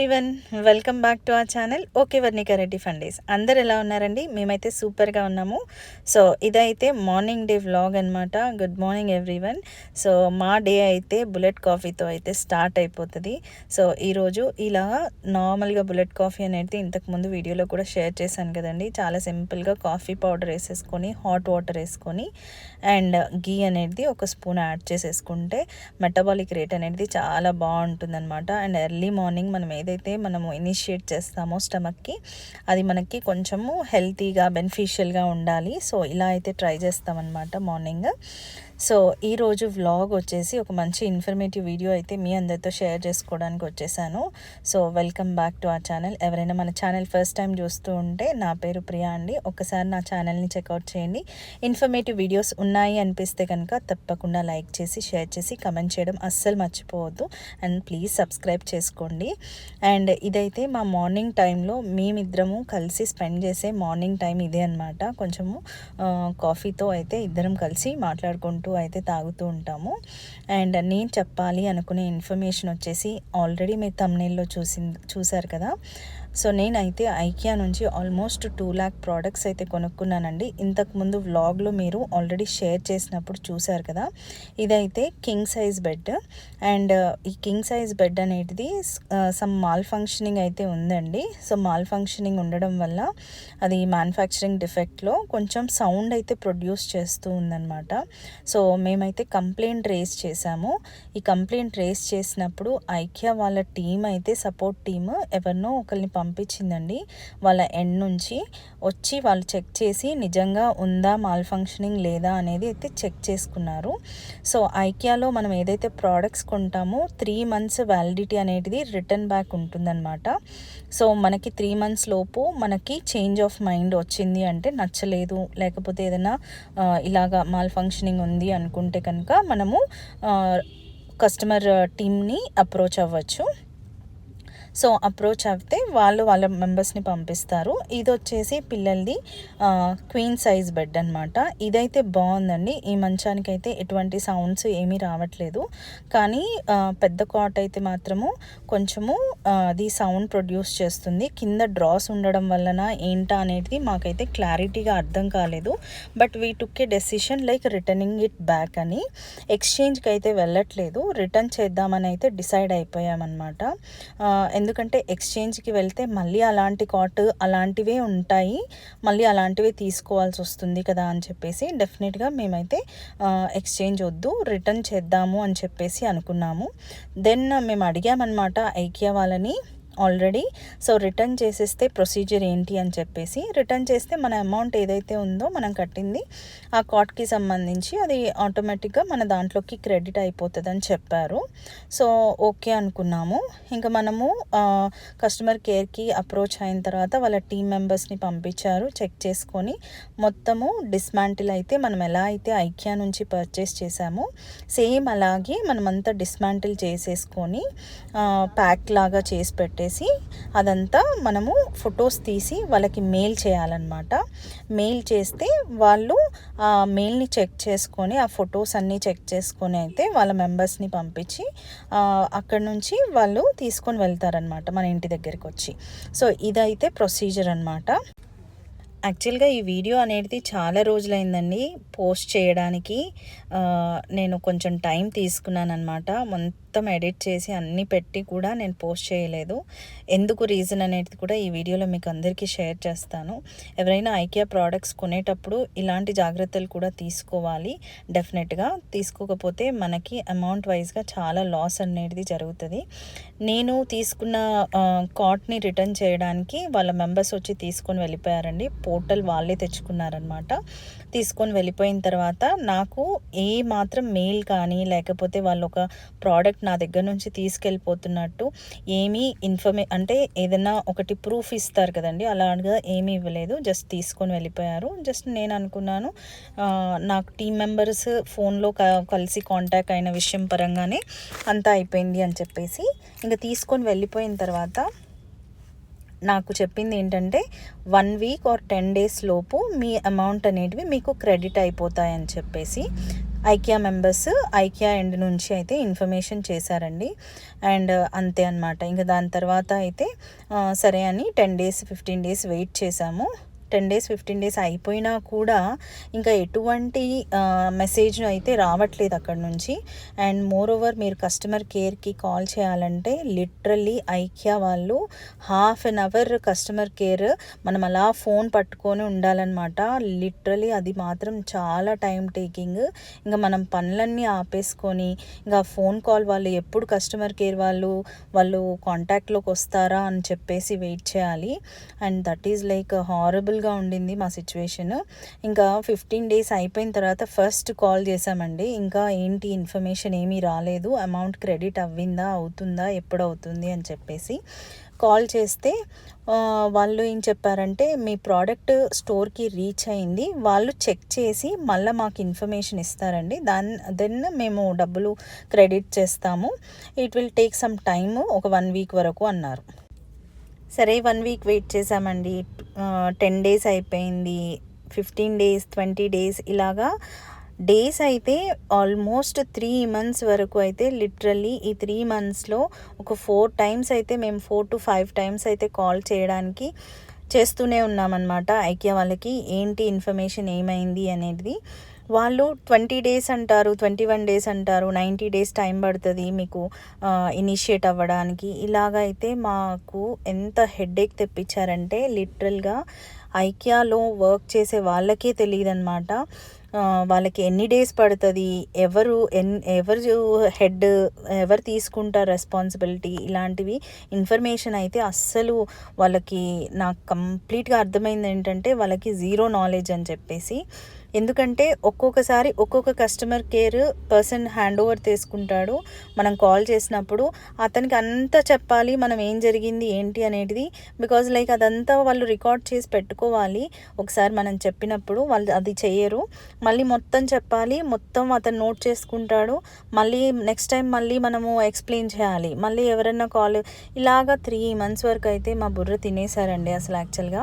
Everyone welcome back to the channel okay Varnika Reddy ఫండీస్ అందరు ఎలా ఉన్నారండి? మేమైతే సూపర్గా ఉన్నాము. సో ఇదైతే మార్నింగ్ డే వ్లాగ్ అనమాట గుడ్ మార్నింగ్ ఎవ్రీవన్ సో మా డే అయితే బుల్లెట్ కాఫీతో అయితే స్టార్ట్ అయిపోతుంది. సో ఈరోజు ఇలా నార్మల్గా బుల్లెట్ కాఫీ అనేది ఇంతకుముందు వీడియోలో కూడా షేర్ చేశాను కదండి. చాలా సింపుల్గా కాఫీ పౌడర్ వేసేసుకొని హాట్ వాటర్ వేసుకొని అండ్ గీ అనేది ఒక స్పూన్ యాడ్ చేసేసుకుంటే మెటబాలిక్ రేట్ అనేది చాలా బాగుంటుందన్నమాట. అండ్ ఎర్లీ మార్నింగ్ మనం ఏదైతే మనము ఇనిషియేట్ చేస్తామో స్టమక్కి అది మనకి కొంచెము హెల్తీగా బెనిఫిషియల్గా ఉండాలి. సో ఇలా అయితే ట్రై చేస్తామన్నమాట మార్నింగ్. సో ఈరోజు వ్లాగ్ వచ్చేసి ఒక మంచి ఇన్ఫర్మేటివ్ వీడియో అయితే మీ అందరితో షేర్ చేసుకోవడానికి వచ్చేసాను. So welcome back to the channel ఎవరైనా మన ఛానల్ ఫస్ట్ టైం చూస్తూ ఉంటే నా పేరు ప్రియా అండి. ఒకసారి నా ఛానల్ని చెక్అవుట్ చేయండి. ఇన్ఫర్మేటివ్ వీడియోస్ ఉన్నాయి అనిపిస్తే కనుక తప్పకుండా లైక్ చేసి షేర్ చేసి కమెంట్ చేయడం అస్సలు మర్చిపోవద్దు. అండ్ ప్లీజ్ సబ్స్క్రైబ్ చేసుకోండి. అండ్ ఇదైతే మా మార్నింగ్ టైంలో మేమిద్దరము కలిసి స్పెండ్ చేసే మార్నింగ్ టైం ఇదే అనమాట కొంచెము కాఫీతో అయితే ఇద్దరం కలిసి మాట్లాడుకుంటూ అయితే తాగుతూ ఉంటాము. అండ్ నేను చెప్పాలి అనుకునే ఇన్ఫర్మేషన్ వచ్చేసి ఆల్రెడీ మీరు తమ్నేల్లో చూసి చూసారు కదా? సో నేనైతే ఐకియా నుంచి ఆల్మోస్ట్ టూ ల్యాక్ ప్రోడక్ట్స్ అయితే కొనుక్కున్నానండి. ఇంతకుముందు వ్లాగ్లో మీరు ఆల్రెడీ షేర్ చేసినప్పుడు చూసారు కదా ఇదైతే కింగ్ సైజ్ బెడ్. అండ్ ఈ కింగ్ సైజ్ బెడ్ అనేది సమ్ మాల్ ఫంక్షనింగ్ అయితే ఉందండి. సో మాల్ ఫంక్షనింగ్ ఉండడం వల్ల అది మ్యానుఫ్యాక్చరింగ్ డిఫెక్ట్లో కొంచెం సౌండ్ అయితే ప్రొడ్యూస్ చేస్తూ ఉందన్నమాట. సో మేమైతే కంప్లైంట్ రేస్ చేశాము. ఈ కంప్లైంట్ రేస్ చేసినప్పుడు ఐకియా వాళ్ళ టీం అయితే సపోర్ట్ టీమ్ ఎవరినో ఒకరిని పంపించిందండి. వాళ్ళ ఎండ్ నుంచి వచ్చి వాళ్ళు చెక్ చేసి నిజంగా ఉందా మాల్ ఫంక్షనింగ్ లేదా అనేది అయితే చెక్ చేసుకున్నారు. సో ఐకియాలో మనం ఏదైతే ప్రోడక్ట్స్ కొంటామో త్రీ మంత్స్ వ్యాలిడిటీ అనేది రిటర్న్ బ్యాక్ ఉంటుందన్నమాట. సో మనకి త్రీ మంత్స్ లోపు మనకి చేంజ్ ఆఫ్ మైండ్ వచ్చింది అంటే నచ్చలేదు. లేకపోతే ఏదైనా ఇలాగా మాల్ ఫంక్షనింగ్ ఉంది అనుకుంటే కనుక మనము కస్టమర్ టీమ్ని అప్రోచ్ అవ్వచ్చు. సో అప్రోచ్ అయితే వాళ్ళు వాళ్ళ మెంబర్స్ని పంపిస్తారు. ఇది వచ్చేసి పిల్లలది క్వీన్ సైజ్ బెడ్ అనమాట ఇదైతే బాగుందండి. ఈ మంచానికైతే ఎటువంటి సౌండ్స్ ఏమీ రావట్లేదు. కానీ పెద్ద కాట్ అయితే మాత్రము కొంచెము అది సౌండ్ ప్రొడ్యూస్ చేస్తుంది. కింద డ్రాస్ ఉండడం వలన ఏంటా అనేది మాకైతే క్లారిటీగా అర్థం కాలేదు. But we took a decision like returning it back అని ఎక్స్చేంజ్కి అయితే వెళ్ళట్లేదు. రిటర్న్ చేద్దామని అయితే డిసైడ్ అయిపోయామన్నమాట. ఎందుకంటే ఎక్స్చేంజ్కి వెళ్తే మళ్ళీ అలాంటి కాట్ అలాంటివే ఉంటాయి. మళ్ళీ అలాంటివే తీసుకోవాల్సి వస్తుంది కదా అని చెప్పేసి డెఫినెట్గా మేమైతే ఎక్స్చేంజ్ వద్దు రిటర్న్ చేద్దాము అని చెప్పేసి అనుకున్నాము. దెన్ మేము అడిగామన్నమాట ఐకియా వాళ్ళని ఆల్రెడీ. సో రిటర్న్ చేసేస్తే ప్రొసీజర్ ఏంటి అని చెప్పేసి రిటర్న్ చేస్తే మన అమౌంట్ ఏదైతే ఉందో మనం కట్టింది ఆ కార్డ్కి సంబంధించి అది ఆటోమేటిక్గా మన దాంట్లోకి క్రెడిట్ అయిపోతుంది అని చెప్పారు. సో ఓకే అనుకున్నాము. ఇంకా మనము కస్టమర్ కేర్కి అప్రోచ్ అయిన తర్వాత వాళ్ళ టీం మెంబర్స్ని పంపించారు చెక్ చేసుకొని మొత్తము డిస్మాంటిల్ అయితే మనం ఎలా అయితే ఐక్యా నుంచి పర్చేస్ చేసామో సేమ్ అలాగే మనమంతా డిస్మాంటిల్ చేసేసుకొని ప్యాక్ లాగా చేసి పెట్టేసి చేసి అదంతా మనము ఫొటోస్ తీసి వాళ్ళకి మెయిల్ చేయాలన్నమాట. మెయిల్ చేస్తే వాళ్ళు ఆ మెయిల్ని చెక్ చేసుకొని ఆ ఫొటోస్ అన్నీ చెక్ చేసుకొని అయితే వాళ్ళ మెంబర్స్ని పంపించి అక్కడ నుంచి వాళ్ళు తీసుకొని వెళ్తారనమాట మన ఇంటి దగ్గరికి వచ్చి. సో ఇదైతే ప్రొసీజర్ అనమాట యాక్చువల్గా ఈ వీడియో అనేది చాలా రోజులైందండి. పోస్ట్ చేయడానికి నేను కొంచెం టైం తీసుకున్నాను అనమాట మొత్తం ఎడిట్ చేసి అన్నీ పెట్టి కూడా నేను పోస్ట్ చేయలేదు. ఎందుకు రీజన్ అనేది కూడా ఈ వీడియోలో మీకు అందరికీ షేర్ చేస్తాను. ఎవరైనా ఐకియా ప్రోడక్ట్స్ కొనేటప్పుడు ఇలాంటి జాగ్రత్తలు కూడా తీసుకోవాలి. డెఫినెట్గా తీసుకోకపోతే మనకి అమౌంట్ వైజ్గా చాలా లాస్ అనేది జరుగుతుంది. నేను తీసుకున్న కాట్ని రిటర్న్ చేయడానికి వాళ్ళ మెంబర్స్ వచ్చి తీసుకొని వెళ్ళిపోయారండి. పోర్టల్ వాళ్ళే తెచ్చుకున్నారనమాట తీసుకొని వెళ్ళిపోయిన తర్వాత నాకు ఏ మాత్రం మెయిల్ కానీ లేకపోతే వాళ్ళు ఒక ప్రోడక్ట్ నా దగ్గర నుంచి తీసుకెళ్ళిపోతున్నట్టు ఏమీ ఇన్ఫర్మే అంటే ఏదైనా ఒకటి ప్రూఫ్ ఇస్తారు కదండి అలాగా ఏమీ ఇవ్వలేదు. జస్ట్ తీసుకొని వెళ్ళిపోయారు. జస్ట్ నేను అనుకున్నాను నాకు టీం మెంబర్స్ ఫోన్లో కలిసి కాంటాక్ట్ అయిన విషయం పరంగానే అంతా అయిపోయింది అని చెప్పేసి. ఇంకా తీసుకొని వెళ్ళిపోయిన తర్వాత నాకు చెప్పింది ఏంటంటే one week or ten days లోపు మీ అమౌంట్ అనేటివి మీకు క్రెడిట్ అయిపోతాయని చెప్పేసి ఐకియా మెంబర్స్ ఐకియా ఎండ్ నుంచి అయితే ఇన్ఫర్మేషన్ చేశారండి. అండ్ అంతే అనమాట ఇంకా దాని తర్వాత అయితే సరే అని ten days fifteen days wait చేశాము. టెన్ డేస్ ఫిఫ్టీన్ డేస్ అయిపోయినా కూడా ఇంకా ఎటువంటి మెసేజ్ అయితే రావట్లేదు అక్కడ నుంచి. అండ్ మోర్ ఓవర్ మీరు కస్టమర్ కేర్కి కాల్ చేయాలంటే లిటరల్లీ ఐక్యా వాళ్ళు half an hour customer care మనం అలా ఫోన్ పట్టుకొని ఉండాలన్నమాట. లిటరలీ అది మాత్రం చాలా టైం టేకింగ్. ఇంకా మనం పనులన్నీ ఆపేసుకొని ఇంకా ఫోన్ కాల్ వాళ్ళు ఎప్పుడు కస్టమర్ కేర్ వాళ్ళు వాళ్ళు కాంటాక్ట్లోకి వస్తారా అని చెప్పేసి వెయిట్ చేయాలి. And that is like horrible హారబుల్గా ఉండింది మా సిచ్యువేషన్. ఇంకా ఫిఫ్టీన్ డేస్ అయిపోయిన తర్వాత ఫస్ట్ కాల్ చేసామండి ఇంకా ఏంటి ఇన్ఫర్మేషన్ ఏమీ రాలేదు. అమౌంట్ క్రెడిట్ అవ్విందా? అవుతుందా? ఎప్పుడు అవుతుంది? అని చెప్పేసి కాల్ చేస్తే వాళ్ళు ఏం చెప్పారంటే మీ ప్రోడక్ట్ స్టోర్కి రీచ్ అయింది. వాళ్ళు చెక్ చేసి మళ్ళీ మాకు ఇన్ఫర్మేషన్ ఇస్తారండి. దాని దెన్ మేము డబ్బులు క్రెడిట్ చేస్తాము. It will take some time ఒక వన్ వీక్ వరకు అన్నారు. సరే వన్ వీక్ వెయిట్ చేసామండి టెన్ డేస్ అయిపోయింది. ఫిఫ్టీన్ డేస్ ట్వంటీ డేస్ ఇలాగా డేస్ అయితే ఆల్మోస్ట్ త్రీ మంత్స్ వరకు అయితే లిటరల్లీ ఈ త్రీ మంత్స్లో ఒక ఫోర్ టైమ్స్ అయితే మేము ఫోర్ టు ఫైవ్ టైమ్స్ అయితే కాల్ చేయడానికి చేస్తూనే ఉన్నామన్నమాట. ఐకియా వాళ్ళకి ఏంటి ఇన్ఫర్మేషన్ ఏమైంది అనేది. వాళ్ళు ట్వంటీ డేస్ అంటారు ట్వంటీ వన్ డేస్ అంటారు నైంటీ డేస్ టైం పడుతుంది మీకు ఇనిషియేట్ అవ్వడానికి. ఇలాగైతే మాకు ఎంత హెడేక్ తెప్పించారంటే లిటరల్గా ఐక్యాలో వర్క్ చేసే వాళ్ళకే తెలియదు అనమాట వాళ్ళకి ఎన్ని డేస్ పడుతుంది ఎవరు ఎన్ ఎవరు హెడ్ ఎవరు తీసుకుంటారు రెస్పాన్సిబిలిటీ ఇలాంటివి ఇన్ఫర్మేషన్ అయితే అస్సలు వాళ్ళకి నాకు కంప్లీట్గా అర్థమైంది ఏంటంటే వాళ్ళకి జీరో నాలెడ్జ్ అని చెప్పేసి. ఎందుకంటే ఒక్కొక్కసారి ఒక్కొక్క customer care person hand over తీసుకుంటాడు. మనం కాల్ చేసినప్పుడు అతనికి అంతా చెప్పాలి మనం ఏం జరిగింది ఏంటి అనేది బికాజ్ లైక్ అదంతా వాళ్ళు రికార్డ్ చేసి పెట్టుకోవాలి. ఒకసారి మనం చెప్పినప్పుడు వాళ్ళు అది చెయ్యరు మళ్ళీ మొత్తం చెప్పాలి మొత్తం అతను నోట్ చేసుకుంటాడు. మళ్ళీ నెక్స్ట్ టైం మళ్ళీ మనము ఎక్స్ప్లెయిన్ చేయాలి. మళ్ళీ ఎవరన్నా కాల్ ఇలాగా త్రీ మంత్స్ వరకు అయితే మా బుర్ర తినేసారండి అసలు యాక్చువల్గా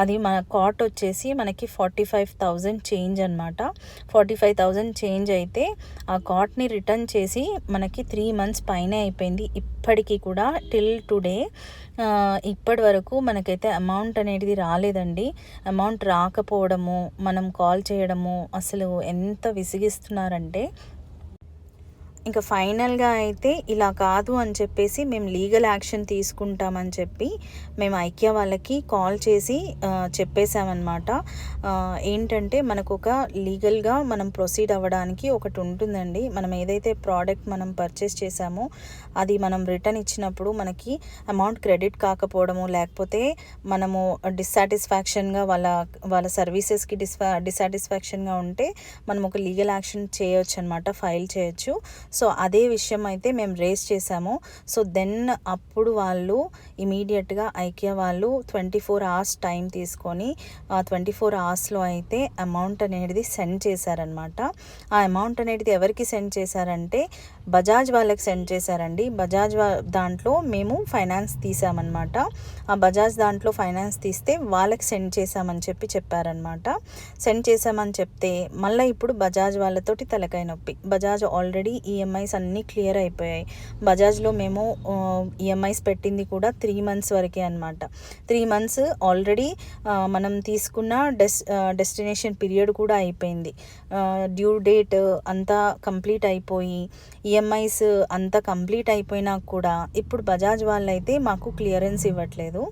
అది మన కాట్ వచ్చేసి మనకి forty five thousand change change అనమాట ఫార్టీ ఫైవ్ థౌజండ్ చేంజ్ అయితే ఆ కాట్ని రిటర్న్ చేసి మనకి త్రీ మంత్స్ పైనే అయిపోయింది. ఇప్పటికీ కూడా టిల్ టుడే ఇప్పటి వరకు మనకైతే అమౌంట్ అనేది రాలేదండి. అమౌంట్ రాకపోవడము మనం కాల్ చేయడము అసలు ఎంత విసిగిస్తున్నారంటే ఇంకా ఫైనల్గా అయితే ఇలా కాదు అని చెప్పేసి మేము లీగల్ యాక్షన్ తీసుకుంటామని చెప్పి మేము ఐక్య వాళ్ళకి కాల్ చేసి చెప్పేశామన్నమాట. ఏంటంటే మనకు ఒక లీగల్గా మనం ప్రొసీడ్ అవ్వడానికి ఒకటి ఉంటుందండి. మనం ఏదైతే ప్రోడక్ట్ మనం పర్చేస్ చేసామో అది మనం రిటర్న్ ఇచ్చినప్పుడు మనకి అమౌంట్ క్రెడిట్ కాకపోవడము లేకపోతే మనము డిస్సాటిస్ఫాక్షన్గా వాళ్ళ వాళ్ళ సర్వీసెస్కి డిస్ఫా డిస్సాటిస్ఫాక్షన్గా ఉంటే మనం ఒక లీగల్ యాక్షన్ చేయొచ్చు అనమాట ఫైల్ చేయొచ్చు. సో అదే విషయం అయితే మేము రేస్ చేసాము సో దెన్ అప్పుడు వాళ్ళు ఇమీడియట్గా ఐకియా వాళ్ళు ట్వంటీ ఫోర్ అవర్స్ టైం తీసుకొని ఆ ట్వంటీ ఫోర్ అవర్స్లో అయితే అమౌంట్ అనేది సెండ్ చేశారనమాట ఆ అమౌంట్ అనేది ఎవరికి సెండ్ చేశారంటే బజాజ్ వాళ్ళకి సెండ్ చేశారండి. బజాజ్ వా- దాంట్లో మేము ఫైనాన్స్ తీసామన్నమాట. ఆ బజాజ్ దాంట్లో ఫైనాన్స్ తీస్తే వాళ్ళకి సెండ్ చేశామని చెప్పి చెప్పారనమాట సెండ్ చేశామని చెప్తే మళ్ళీ ఇప్పుడు బజాజ్ వాళ్ళతోటి తలకాయ నొప్పి. బజాజ్ ఆల్రెడీ ఈఎంఐస్ అన్నీ క్లియర్ అయిపోయాయి. బజాజ్లో మేము ఈఎంఐస్ పెట్టింది కూడా త్రీ మంత్స్ వరకే అనమాట త్రీ మంత్స్ ఆల్రెడీ మనం తీసుకున్న డెస్ డెస్టినేషన్ పీరియడ్ కూడా అయిపోయింది. డ్యూ డేట్ అంతా కంప్లీట్ అయిపోయి ఈఎంఐస్ అంతా కంప్లీట్ అయిపోయినా కూడా ఇప్పుడు బజాజ్ వాళ్ళైతే మాకు క్లియరెన్స్ ఇవ్వట్లేదు.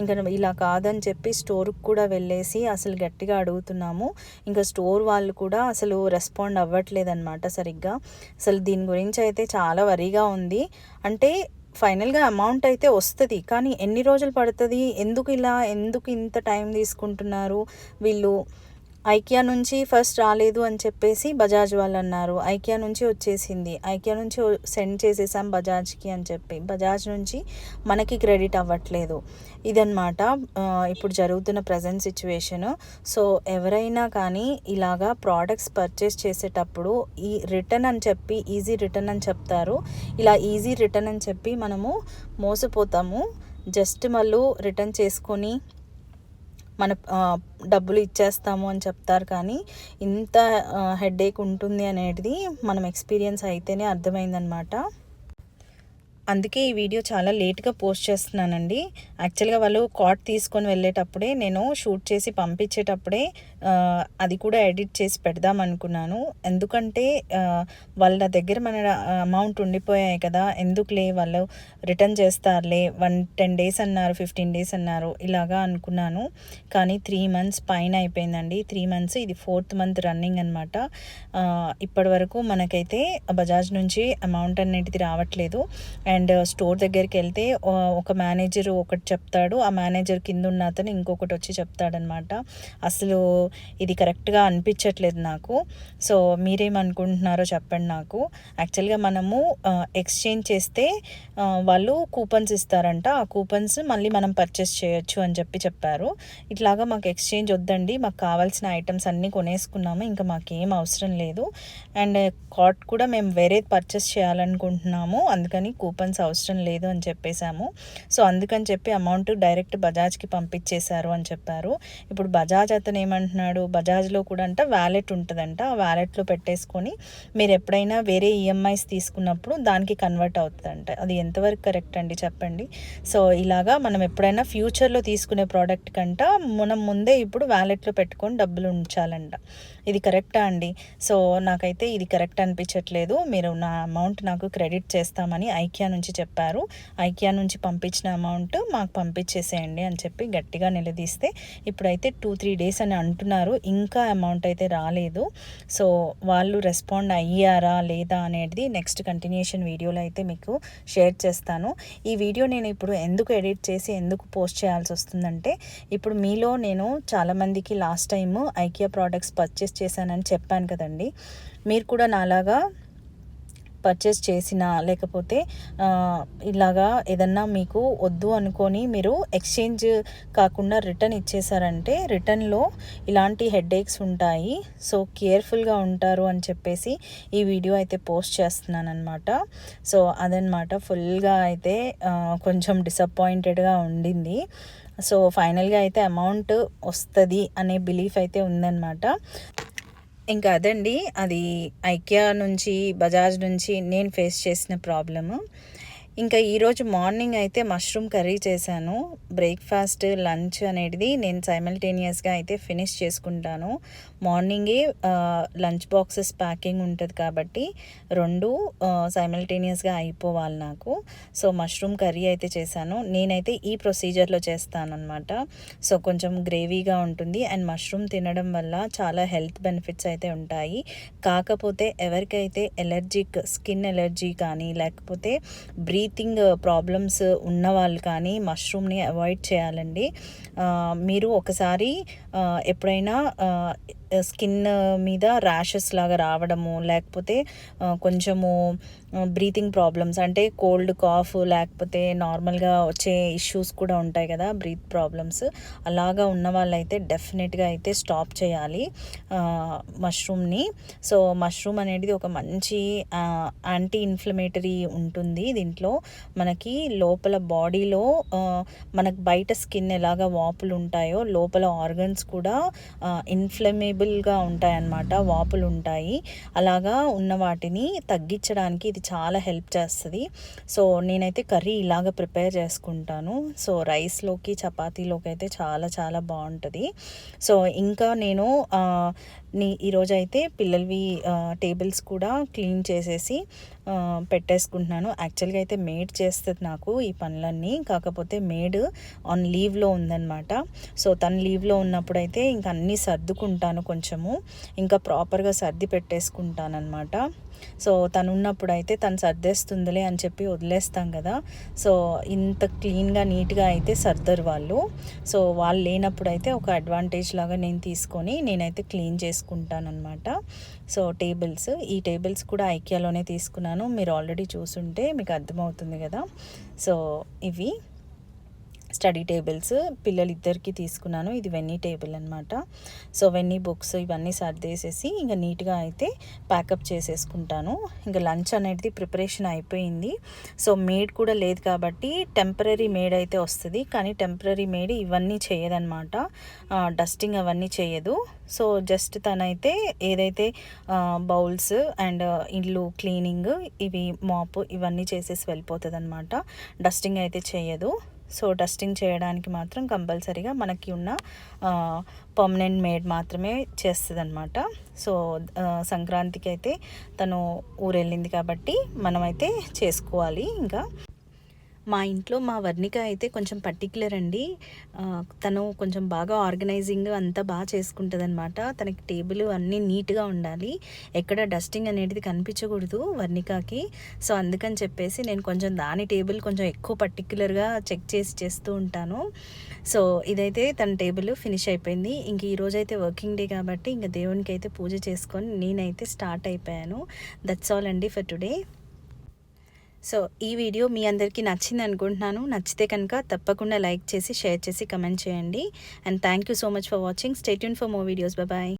ఇంకా ఇలా కాదని చెప్పి స్టోర్కి కూడా వెళ్ళేసి అసలు గట్టిగా అడుగుతున్నాము. ఇంకా స్టోర్ వాళ్ళు కూడా అసలు రెస్పాండ్ అవ్వట్లేదు అనమాట సరిగ్గా. అసలు దీని గురించి అయితే చాలా వరిగా ఉంది. అంటే ఫైనల్గా అమౌంట్ అయితే వస్తుంది. కానీ ఎన్ని రోజులు పడుతుంది? ఎందుకు ఇలా? ఎందుకు ఇంత టైం తీసుకుంటున్నారు? వీళ్ళు ఐకియా నుంచి ఫస్ట్ రాలేదు అని చెప్పేసి బజాజ్ వాళ్ళు అన్నారు. ఐకియా నుంచి వచ్చేసింది. ఐకియా నుంచి సెండ్ చేసేసాం బజాజ్కి అని చెప్పి. బజాజ్ నుంచి మనకి క్రెడిట్ అవ్వట్లేదు. ఇదన్నమాట ఇప్పుడు జరుగుతున్న ప్రజెంట్ సిచ్యువేషన్. సో ఎవరైనా కానీ ఇలాగా ప్రోడక్ట్స్ పర్చేస్ చేసేటప్పుడు ఈ రిటర్న్ అని చెప్పి ఈజీ రిటర్న్ అని చెప్తారు. ఇలా ఈజీ రిటర్న్ అని చెప్పి మనము మోసపోతాము. జస్ట్ మళ్ళీ రిటర్న్ చేసుకొని మన డబ్బులు ఇచ్చేస్తాము అని చెప్తారు కానీ ఇంత హెడేక్ ఉంటుంది అనేది మనం ఎక్స్పీరియన్స్ అయితేనే అర్థమైందనమాట. అందుకే ఈ వీడియో చాలా లేట్గా పోస్ట్ చేస్తున్నానండి. యాక్చువల్గా వాళ్ళు కాట్ తీసుకొని వెళ్ళేటప్పుడే నేను షూట్ చేసి పంపించేటప్పుడే అది కూడా ఎడిట్ చేసి పెడదాం అనుకున్నాను. ఎందుకంటే వాళ్ళ దగ్గర మన అమౌంట్ ఉండిపోయాయి కదా ఎందుకులే వాళ్ళు రిటర్న్ చేస్తారులే వన్ టెన్ డేస్ అన్నారు ఫిఫ్టీన్ డేస్ అన్నారు ఇలాగా అనుకున్నాను. కానీ త్రీ మంత్స్ పైన అయిపోయిందండి. త్రీ మంత్స్ ఇది ఫోర్త్ మంత్ రన్నింగ్ అనమాట ఇప్పటి వరకు మనకైతే బజాజ్ నుంచి అమౌంట్ అనేది రావట్లేదు. అండ్ స్టోర్ దగ్గరికి వెళ్తే ఒక మేనేజర్ ఒకటి చెప్తాడు. ఆ మేనేజర్ కింద ఉన్న అతను ఇంకొకటి వచ్చి చెప్తాడనమాట. అసలు ఇది కరెక్ట్గా అనిపించట్లేదు నాకు. సో మీరేమనుకుంటున్నారో చెప్పండి నాకు. యాక్చువల్గా మనము ఎక్స్చేంజ్ చేస్తే వాళ్ళు కూపన్స్ ఇస్తారంట. ఆ కూపన్స్ మళ్ళీ మనం పర్చేస్ చేయొచ్చు అని చెప్పి చెప్పారు. ఇట్లాగా మాకు ఎక్స్చేంజ్ వద్దండి. మాకు కావాల్సిన ఐటమ్స్ అన్నీ కొనేసుకున్నాము. ఇంకా మాకేం అవసరం లేదు. అండ్ కాట్ కూడా మేము వేరే పర్చేస్ చేయాలనుకుంటున్నాము. అందుకని కూపన్స్ అవసరం లేదు అని చెప్పేశాము. సో అందుకని చెప్పి అమౌంట్ డైరెక్ట్ బజాజ్కి పంపించేశారు అని చెప్పారు. ఇప్పుడు బజాజ్ అతను ఏమంటున్నాడు? బజాజ్లో కూడా అంట వ్యాలెట్ ఉంటుందంట. ఆ వ్యాలెట్లో పెట్టేసుకొని మీరు ఎప్పుడైనా వేరే ఈఎంఐస్ తీసుకున్నప్పుడు దానికి కన్వర్ట్ అవుతుందంట. అది ఎంతవరకు కరెక్ట్ అండి చెప్పండి? సో ఇలాగా మనం ఎప్పుడైనా ఫ్యూచర్లో తీసుకునే ప్రోడక్ట్ కంట మనం ముందే ఇప్పుడు వ్యాలెట్లో పెట్టుకొని డబ్బులు ఉంచాలంట. ఇది కరెక్టా అండి? సో నాకైతే ఇది కరెక్ట్ అనిపించట్లేదు. మీరు నా అమౌంట్ నాకు క్రెడిట్ చేస్తామని ఐక్యాన్ నుంచి చెప్పారు. ఐకియా నుంచి పంపించిన అమౌంట్ మాకు పంపించేసేయండి అని చెప్పి గట్టిగా నిలదీస్తే ఇప్పుడైతే టూ త్రీ డేస్ అని అంటున్నారు. ఇంకా అమౌంట్ అయితే రాలేదు. సో వాళ్ళు రెస్పాండ్ అయ్యారా లేదా అనేది నెక్స్ట్ కంటిన్యూషన్ వీడియోలో అయితే మీకు షేర్ చేస్తాను. ఈ వీడియో నేను ఇప్పుడు ఎందుకు ఎడిట్ చేసి ఎందుకు పోస్ట్ చేయాల్సి వస్తుందంటే ఇప్పుడు మీలో నేను చాలామందికి last time IKEA products purchase చేశానని చెప్పాను కదండి. మీరు కూడా నాలాగా పర్చేస్ చేసినా లేకపోతే ఇలాగా ఏదన్నా మీకు వద్దు అనుకొని మీరు ఎక్స్చేంజ్ కాకుండా రిటర్న్ ఇచ్చేసారంటే రిటర్న్లో ఇలాంటి హెడేక్స్ ఉంటాయి. సో కేర్ఫుల్గా ఉంటారు అని చెప్పేసి ఈ వీడియో అయితే పోస్ట్ చేస్తున్నాను అనమాట సో అదనమాట ఫుల్గా అయితే కొంచెం డిసప్పాయింటెడ్గా ఉండింది. సో ఫైనల్గా అయితే అమౌంట్ వస్తుంది అనే బిలీఫ్ అయితే ఉందన్నమాట. ఇంకా అదండి. అది ఐక్యా నుంచి బజాజ్ నుంచి నేను ఫేస్ చేసిన ప్రాబ్లము. ఇంకా ఈరోజు మార్నింగ్ అయితే మష్రూమ్ కర్రీ చేశాను. బ్రేక్ఫాస్ట్ లంచ్ అనేది నేను సైమల్టేనియస్గా అయితే ఫినిష్ చేసుకుంటాను. మార్నింగే లంచ్ బాక్సెస్ ప్యాకింగ్ ఉంటుంది కాబట్టి రెండు సైమల్టేనియస్గా అయిపోవాలి నాకు. సో మష్రూమ్ కర్రీ అయితే చేశాను. నేనైతే ఈ ప్రొసీజర్లో చేస్తాను అనమాట సో కొంచెం గ్రేవీగా ఉంటుంది. అండ్ మష్రూమ్ తినడం వల్ల చాలా హెల్త్ బెనిఫిట్స్ అయితే ఉంటాయి. కాకపోతే ఎవరికైతే ఎలర్జిక్ స్కిన్ ఎలర్జీ కానీ లేకపోతే బ్రీ బ్రీతింగ్ ప్రాబ్లమ్స్ ఉన్న వాళ్ళు కానీ మష్రూమ్ని అవాయిడ్ చేయాలండి. మీరు ఒకసారి ఎప్పుడైనా స్కిన్ మీద ర్యాషెస్ లాగా రావడము లేకపోతే కొంచెము బ్రీతింగ్ ప్రాబ్లమ్స్ అంటే కోల్డ్ కాఫ్ లేకపోతే నార్మల్గా వచ్చే ఇష్యూస్ కూడా ఉంటాయి కదా బ్రీత్ ప్రాబ్లమ్స్. అలాగా ఉన్న వాళ్ళైతే డెఫినెట్గా అయితే స్టాప్ చేయాలి మష్రూమ్ని. సో మష్రూమ్ అనేది ఒక మంచి యాంటీ ఇన్ఫ్లమేటరీ ఉంటుంది దీంట్లో. మనకి లోపల బాడీలో మనకు బయట స్కిన్ ఎలాగ వాపులు ఉంటాయో లోపల ఆర్గన్స్ కూడా ఇన్ఫ్లమేబుల్గా ఉంటాయన్నమాట వాపులు ఉంటాయి అలాగా ఉన్న వాటిని తగ్గించడానికి ఇది చాలా హెల్ప్ చేస్తుంది. సో నేనైతే కర్రీ ఇలాగ ప్రిపేర్ చేసుకుంటాను. సో రైస్లోకి చపాతీలోకి అయితే చాలా చాలా బాగుంటుంది సో ఇంకా నేను నీ ఈరోజు అయితే పిల్లలవి టేబుల్స్ కూడా క్లీన్ చేసేసి పెట్టేసుకుంటున్నాను. యాక్చువల్గా అయితే మేడ్ చేస్తుంది నాకు ఈ పనులన్నీ. కాకపోతే మేడ్ ఆన్ లీవ్లో ఉందన్నమాట. సో తను లీవ్లో ఉన్నప్పుడు అయితే ఇంకా అన్నీ సర్దుకుంటాను కొంచెము. ఇంకా ప్రాపర్గా సర్ది పెట్టేసుకుంటాను అనమాట సో తను ఉన్నప్పుడు అయితే తను సర్దేస్తుందిలే అని చెప్పి వదిలేస్తాం కదా. సో ఇంత క్లీన్గా నీట్గా అయితే సర్దరు వాళ్ళు. సో వాళ్ళు లేనప్పుడు అయితే ఒక అడ్వాంటేజ్ లాగా నేను తీసుకొని నేనైతే క్లీన్ చేసుకుంటాను అనమాట సో టేబుల్స్ ఈ టేబుల్స్ కూడా ఐకియాలోనే తీసుకున్నాను. మీరు ఆల్రెడీ చూసుంటే మీకు అర్థమవుతుంది కదా. సో ఇవి. స్టడీ టేబుల్స్ పిల్లలిద్దరికి తీసుకున్నాను. ఇది వెన్నీ టేబుల్ అనమాట సో వెన్నీ బుక్స్ ఇవన్నీ సర్దేసేసి ఇంకా నీట్గా అయితే ప్యాకప్ చేసేసుకుంటాను. ఇంకా లంచ్ అనేది ప్రిపరేషన్ అయిపోయింది. సో మేడ్ కూడా లేదు కాబట్టి టెంపరీ మేడ్ అయితే వస్తుంది. కానీ టెంపరీ మేడ్ ఇవన్నీ చేయదనమాట డస్టింగ్ అవన్నీ చేయదు. సో జస్ట్ తనైతే ఏదైతే బౌల్స్ అండ్ ఇల్లు క్లీనింగ్ ఇవి మాప్ ఇవన్నీ చేసేసి వెళ్ళిపోతుంది అనమాట డస్టింగ్ అయితే చేయదు. సో డస్టింగ్ చేయడానికి మాత్రం కంపల్సరీగా మనకి ఉన్న పర్మనెంట్ మేడ్ మాత్రమే చేస్తుంది అనమాట సో సంక్రాంతికి అయితే తను ఊరెళ్ళింది కాబట్టి మనమైతే చేసుకోవాలి ఇంకా. మా ఇంట్లో మా వర్ణిక అయితే కొంచెం పర్టికులర్ అండి. తను కొంచెం బాగా ఆర్గనైజింగ్ అంతా బాగా చేసుకుంటుంది అనమాట తనకి టేబుల్ అన్నీ నీట్గా ఉండాలి. ఎక్కడ డస్టింగ్ అనేది కనిపించకూడదు వర్ణికకి. సో అందుకని చెప్పేసి నేను కొంచెం దాని టేబుల్ కొంచెం ఎక్కువ పర్టికులర్గా చెక్ చేసి చేస్తూ ఉంటాను. సో ఇదైతే తన టేబుల్ ఫినిష్ అయిపోయింది. ఇంక ఈరోజు అయితే వర్కింగ్ డే కాబట్టి ఇంకా దేవునికి అయితే పూజ చేసుకొని నేనైతే స్టార్ట్ అయిపోయాను. దట్స్ ఆల్ అండి ఫర్ టుడే సో ఈ వీడియో మీ అందరికీ నచ్చింది అనుకుంటున్నాను. నచ్చితే కనుక తప్పకుండా లైక్ చేసి షేర్ చేసి కమెంట్ చేయండి. And thank you so much for watching. Stay tuned for more videos. Bye